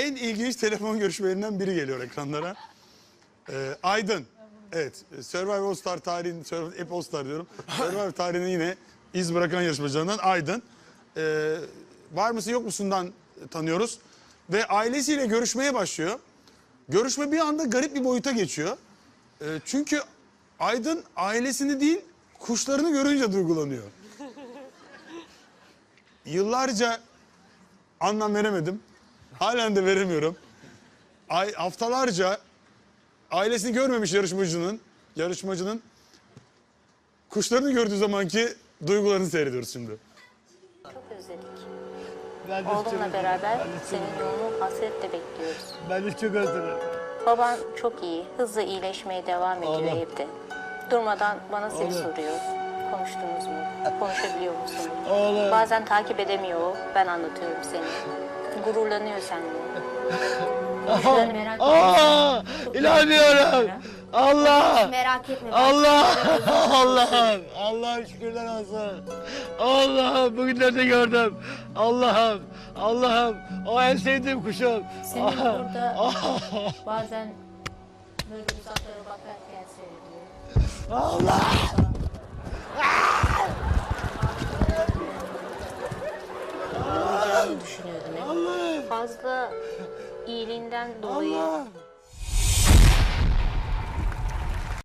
en ilginç telefon görüşmelerinden biri geliyor ekranlara. Ee, Aydın. Evet. Survivor Star tarihinin, Survivor, hep All Star diyorum. Survivor tarihinin yine iz bırakan yarışmacılarından Aydın. Ee, var mısın yok musundan tanıyoruz. Ve ailesiyle görüşmeye başlıyor. Görüşme bir anda garip bir boyuta geçiyor. Ee, çünkü Aydın ailesini değil kuşlarını görünce duygulanıyor. Yıllarca anlam veremedim. Halen de veremiyorum. Ay, haftalarca ailesini görmemiş yarışmacının, yarışmacının kuşlarını gördüğü zamanki duygularını seyrediyoruz şimdi. Çok özledik. Ben de Oğlumla beraber Ben de çok- senin yolunu hasretle bekliyoruz. Ben de çok özledim. Baban çok iyi, hızlı iyileşmeye devam ediyor Oğlum. evde. Durmadan bana seni soruyor. Konuştunuz mu? Konuşabiliyor musun? Oğlum. Bazen takip edemiyor o. Ben anlatıyorum seni. Gururlanıyor seninle. Kuşlarını merak. Aa, inanmıyorum. Allah. Merak etme. Allah. Allah'ım. Allah'ım şükürler olsun. Allah'ım bugünlerde gördüm. Allah'ım. Allah'ım. O en sevdiğim kuşum. Senin Ah, burada ah, bazen böyle uzaklara bakarken seyrediyorum. Allah. Olacağını düşünüyordum hep. Allah'ım. Fazla iyiliğinden dolayı Allah.